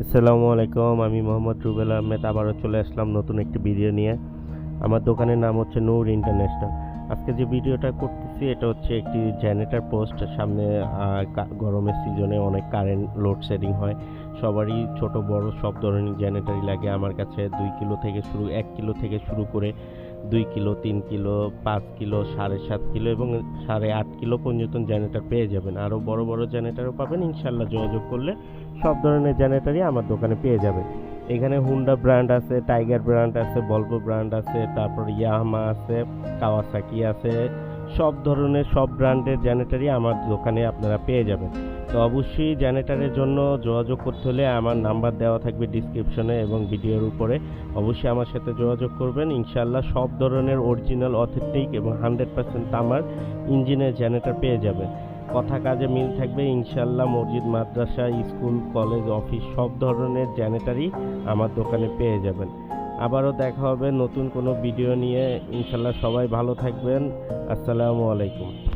আসসালামু আলাইকুম, আমি মোহাম্মদ রুবেল আহমেদ, আবারও চলে আসলাম নতুন একটি ভিডিও নিয়ে। আমার দোকানের নাম হচ্ছে নূর ইন্টারন্যাশনাল। আজকে যে ভিডিওটা করতেছি, এটা হচ্ছে একটি জেনারেটর পোস্ট সামনে গরমের সিজনে অনেক কারেন্ট লোডশেডিং হয়। সবারই ছোট, বড় সব ধরনের জেনারেটরই লাগে। আমার কাছে দুই কিলো থেকে শুরু, এক কিলো থেকে শুরু করে দুই কিলো, তিন কিলো, পাঁচ কিলো, সাড়ে সাত কিলো এবং সাড়ে আট কিলো পর্যন্ত জেনারেটার পেয়ে যাবেন। আরও বড় বড় জেনারেটারও পাবেন ইনশাল্লাহ যোগাযোগ করলে সব ধরনের জেনারেটরই আমার দোকানে পেয়ে যাবেন। এখানে হুন্ডা ব্র্যান্ড আছে টাইগার ব্র্যান্ড আছে বলব ব্র্যান্ড আছে, তারপর ইয়াহামা আছে কাওয়াসাকি আছে, সব ধরনের, সব ব্র্যান্ডের জেনারেটরই আমার দোকানে আপনারা পেয়ে যাবেন। তো অবশ্যই জেনারেটরের জন্য যোগাযোগ করতে হলে আমার নাম্বার দেওয়া থাকবে ডিসক্রিপশনে এবং ভিডিওর উপরে। অবশ্যই আমার সাথে যোগাযোগ করবেন। ইনশাল্লাহ সব ধরনের অরিজিনাল অথেন্টিক এবং হান্ড্রেড পার্সেন্ট তামার ইঞ্জিনের জেনারেটর পেয়ে যাবেন। কথা কাজে মিল থাকবে। ইনশাল্লাহ মসজিদ, মাদ্রাসা, স্কুল কলেজ অফিস সব ধরনের জেনারেটারই আমার দোকানে পেয়ে যাবেন। আবারও দেখা হবে নতুন কোনো ভিডিও নিয়ে। ইনশাল্লাহ সবাই ভালো থাকবেন। আসসালামু আলাইকুম।